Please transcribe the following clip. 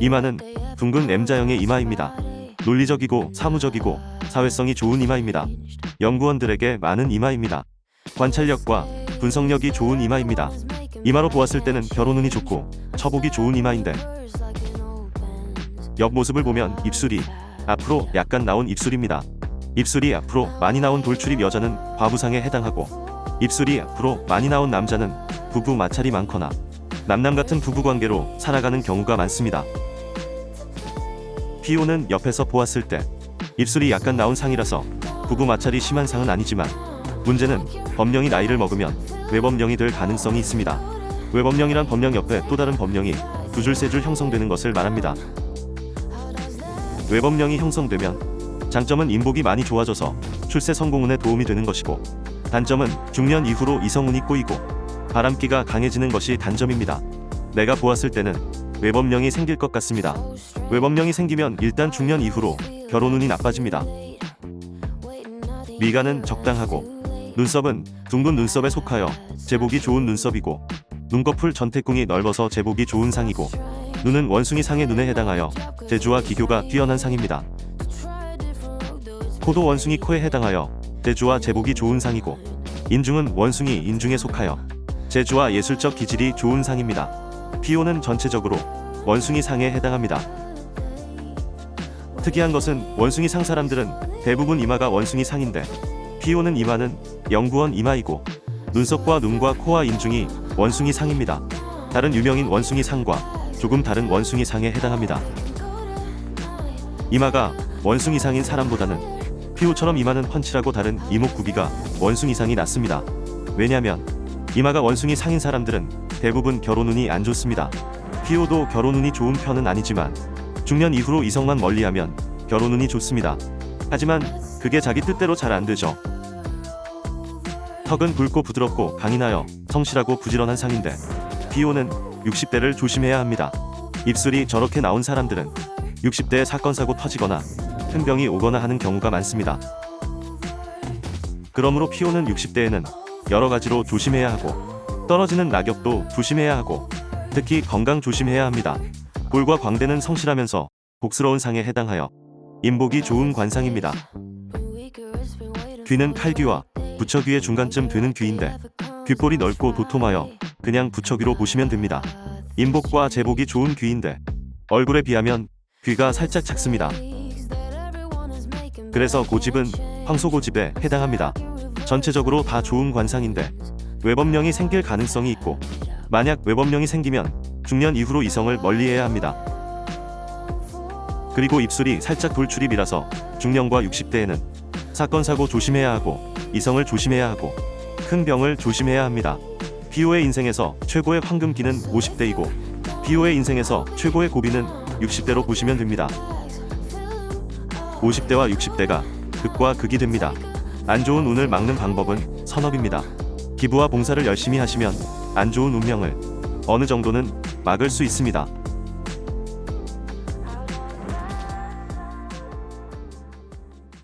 이마는 둥근 M자형의 이마입니다. 논리적이고 사무적이고 사회성이 좋은 이마입니다. 연구원들에게 많은 이마입니다. 관찰력과 분석력이 좋은 이마입니다. 이마로 보았을 때는 결혼운이 좋고 처보기 좋은 이마인데 옆모습을 보면 입술이 앞으로 약간 나온 입술입니다. 입술이 앞으로 많이 나온 돌출입 여자는 과부상에 해당하고 입술이 앞으로 많이 나온 남자는 부부 마찰이 많거나 남남 같은 부부 관계로 살아가는 경우가 많습니다. 피오는 옆에서 보았을 때 입술이 약간 나온 상이라서 부부 마찰이 심한 상은 아니지만 문제는 법령이 나이를 먹으면 외법령이 될 가능성이 있습니다. 외법령이란 법령 옆에 또 다른 법령이 두 줄세줄 형성되는 것을 말합니다. 외법령이 형성되면 장점은 인복이 많이 좋아져서 출세 성공운에 도움이 되는 것이고 단점은 중년 이후로 이성운이 꼬이고 바람기가 강해지는 것이 단점입니다. 내가 보았을 때는 외법령이 생길 것 같습니다. 외법령이 생기면 일단 중년 이후로 결혼 운이 나빠집니다. 미간은 적당하고 눈썹은 둥근 눈썹에 속하여 제복이 좋은 눈썹이고 눈꺼풀 전태궁이 넓어서 제복이 좋은 상이고 눈은 원숭이 상의 눈에 해당하여 제주와 기교가 뛰어난 상입니다. 코도 원숭이 코에 해당하여 제주와 제복이 좋은 상이고 인중은 원숭이 인중에 속하여 제주와 예술적 기질이 좋은 상입니다. 피오는 전체적으로 원숭이 상에 해당합니다. 특이한 것은 원숭이 상 사람들은 대부분 이마가 원숭이 상인데 피오는 이마는 연구원 이마이고 눈썹과 눈과 코와 인중이 원숭이 상입니다. 다른 유명인 원숭이 상과 조금 다른 원숭이 상에 해당합니다. 이마가 원숭이 상인 사람보다는 피오처럼 이마는 펀치라고 다른 이목 구비가 원숭이 상이 낫습니다. 왜냐면 이마가 원숭이 상인 사람들은 대부분 결혼운이 안 좋습니다. 피오도 결혼운이 좋은 편은 아니지만 중년 이후로 이성만 멀리하면 결혼운이 좋습니다. 하지만 그게 자기 뜻대로 잘 안 되죠. 턱은 굵고 부드럽고 강인하여 성실하고 부지런한 상인데 피오는 60대를 조심해야 합니다. 입술이 저렇게 나온 사람들은 60대에 사건 사고 터지거나 큰 병이 오거나 하는 경우가 많습니다. 그러므로 피오는 60대에는 여러 가지로 조심해야 하고 떨어지는 낙엽도 조심해야 하고 특히 건강 조심해야 합니다. 볼과 광대는 성실하면서 복스러운 상에 해당하여 인복이 좋은 관상입니다. 귀는 칼귀와 부처귀의 중간쯤 되는 귀인데 귓볼이 넓고 도톰하여 그냥 부처귀로 보시면 됩니다. 인복과 제복이 좋은 귀인데 얼굴에 비하면 귀가 살짝 작습니다. 그래서 고집은 황소고집에 해당합니다. 전체적으로 다 좋은 관상인데 외법령이 생길 가능성이 있고 만약 외법령이 생기면 중년 이후로 이성을 멀리해야 합니다. 그리고 입술이 살짝 돌출입이라서 중년과 60대에는 사건 사고 조심해야 하고 이성을 조심해야 하고 큰 병을 조심해야 합니다. 피오의 인생에서 최고의 황금기는 50대이고 피오의 인생에서 최고의 고비는 60대로 보시면 됩니다. 50대와 60대가 극과 극이 됩니다. 안 좋은 운을 막는 방법은 선업입니다. 기부와 봉사를 열심히 하시면 안 좋은 운명을 어느 정도는 막을 수 있습니다.